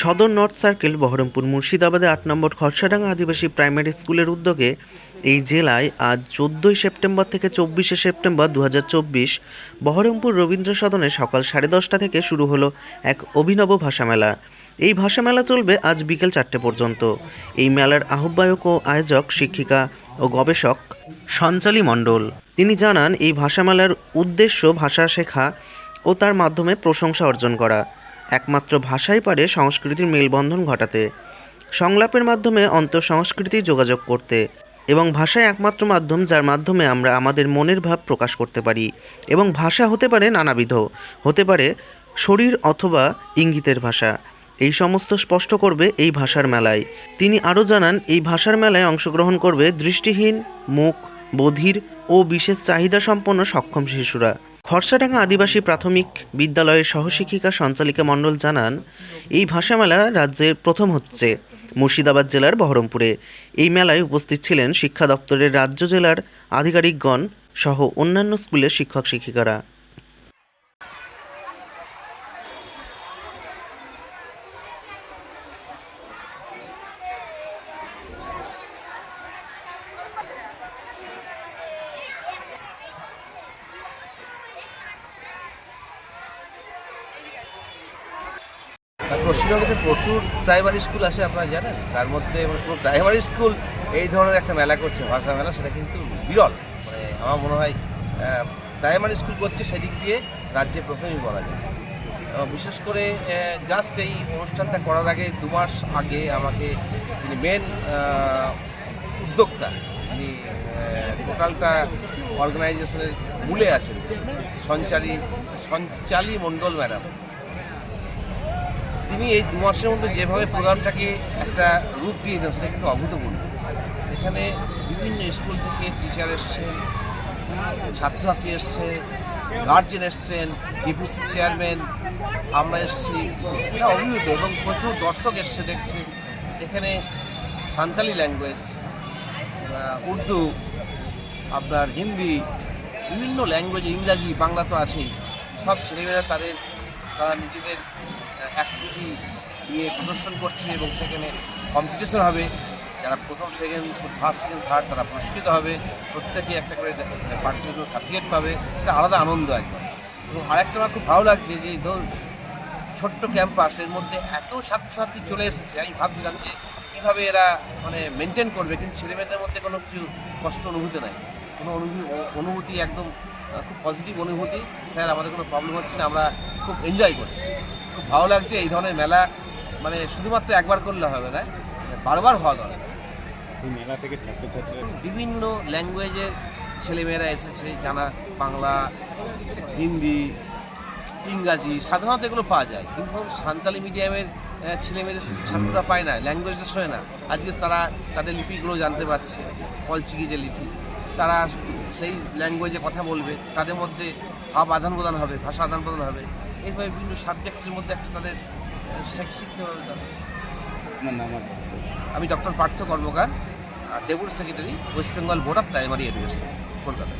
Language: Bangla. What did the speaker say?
সদর নর্থ সার্কেল, বহরমপুর, মুর্শিদাবাদে আট নম্বর খরসাডাঙ্গা আদিবাসী প্রাইমারি স্কুলের উদ্যোগে এই জেলায় আজ চোদ্দোই সেপ্টেম্বর থেকে চব্বিশে সেপ্টেম্বর দু হাজার চব্বিশ বহরমপুর রবীন্দ্র সদনে সকাল সাড়ে দশটা থেকে শুরু হলো এক অভিনব ভাষামেলা। এই ভাষামেলা চলবে আজ বিকেল চারটে পর্যন্ত। এই মেলার আহ্বায়ক ও আয়োজক শিক্ষিকা ও গবেষক সঞ্চালী মণ্ডল। তিনি জানান, এই ভাষামেলার উদ্দেশ্য ভাষা শেখা ও তার মাধ্যমে প্রশংসা অর্জন করা। একমাত্র ভাষাই পারে সংস্কৃতির মেলবন্ধন ঘটাতে। সংলাপের মাধ্যমে অন্তঃসংস্কৃতি যোগাযোগ করতে এবং ভাষাই একমাত্র মাধ্যম যার মাধ্যমে আমরা আমাদের মনের ভাব প্রকাশ করতে পারি এবং ভাষা হতে পারে নানাবিধ। হতে পারে শরীর অথবা ইঙ্গিতের ভাষা। এই সমস্ত স্পষ্ট করবে এই ভাষার মেলায়। তিনি আরও জানান, এই ভাষার মেলায় অংশগ্রহণ করবে দৃষ্টিহীন, মুখ, বধির ও বিশেষ চাহিদা সম্পন্ন সক্ষম শিশুরা। খরসাডাঙ্গা আদিবাসী প্রাথমিক বিদ্যালয়ের সহশিক্ষিকা সঞ্চালিকা মণ্ডল জানান, এই ভাষা মেলা রাজ্যের প্রথম হচ্ছে মুর্শিদাবাদ জেলার বহরমপুরে। এই মেলায় উপস্থিত ছিলেন শিক্ষা দপ্তরের রাজ্য জেলার আধিকারিকগণ সহ অন্যান্য স্কুলের শিক্ষক শিক্ষিকারা পশ্চিমবঙ্গে প্রচুর প্রাইমারি স্কুল আছে আপনারা জানেন। তার মধ্যে মানে পুরো প্রাইমারি স্কুল এই ধরনের একটা মেলা করছে, ভাষা মেলা, সেটা কিন্তু বিরল। মানে আমার মনে হয় প্রাইমারি স্কুল করছে সেদিক দিয়ে রাজ্যে প্রথমেই বলা যায়। বিশেষ করে জাস্ট এই অনুষ্ঠানটা করার আগে দু মাস আগে আমাকে যিনি মেন উদ্যোক্তা যিনি টোটালটা অর্গানাইজেশনের মূলে আছেন। সঞ্চারী, সঞ্চালী মণ্ডল ম্যাডাম। তিনি এই দু মাসের মধ্যে যেভাবে প্রোগ্রামটাকে একটা রূপ দিয়েছেন, সেটা কিন্তু অভূতপূর্ণ এখানে বিভিন্ন স্কুল থেকে টিচার এসছেন ছাত্রছাত্রী এসছে গার্জেন এসছেন ডিপিসি চেয়ারম্যান আমরা এসছি। এটা অভিভূত এবং প্রচুর দর্শক এসছে, দেখছে। এখানে সান্তালি ল্যাঙ্গুয়েজ উর্দু, আপনার হিন্দি, বিভিন্ন ল্যাঙ্গুয়েজ ইংরাজি, বাংলা তো আছেই। সব ছেলেমেয়েরা তাদের, তারা নিজেদের অ্যাক্টিভিটি নিয়ে প্রদর্শন করছে এবং সেখানে কম্পিটিশন হবে। যারা প্রথম সেকেন্ড ফার্স্ট সেকেন্ড থার্ড তারা পুরস্কৃত হবে। প্রত্যেকেই একটা করে পার্টিসিপেশন সার্টিফিকেট পাবে। এটা আলাদা আনন্দ একবার। এবং আরেকটা আমার খুব ভালো লাগছে যে ধরুন, ছোট্ট ক্যাম্পাস এর মধ্যে এত ছাত্রছাত্রী চলে এসেছে। আমি ভাবছিলাম যে কীভাবে এরা মানে মেনটেন করবে, কিন্তু ছেলেমেয়েদের মধ্যে কোনো কিছু কষ্ট অনুভূতি নাই। কোনো অনুভূতি অনুভূতি একদম খুব পজিটিভ অনুভূতি। স্যার, আমাদের কোনো প্রবলেম হচ্ছে না, আমরা খুব এনজয় করছি। খুব ভালো লাগছে এই ধরনের মেলা মানে শুধুমাত্র একবার করলে হবে না বারবার হওয়া দরকার। মেলা থেকে বিভিন্ন ল্যাঙ্গুয়েজের ছেলেমেয়েরা এসেছে জানা বাংলা হিন্দি ইংরাজি সাধারণত এগুলো পাওয়া যায়। কিন্তু সান্তালি মিডিয়ামের ছেলেমেয়েদের ছাত্ররা পায় না ল্যাঙ্গুয়েজটা শোনে না। আজকে তারা তাদের লিপিগুলো জানতে পারছে কলচিকি যে লিপি। তারা সেই ল্যাঙ্গুয়েজে কথা বলবে তাদের মধ্যে ভাব আদান প্রদান হবে ভাষা আদান প্রদান হবে। এইভাবে বিভিন্ন সাবজেক্টের মধ্যে একটা তাদের শিখতে হবে। আমি doctor Partha Karmakar deputy secretary West Bengal Board of Primary Education Kolkata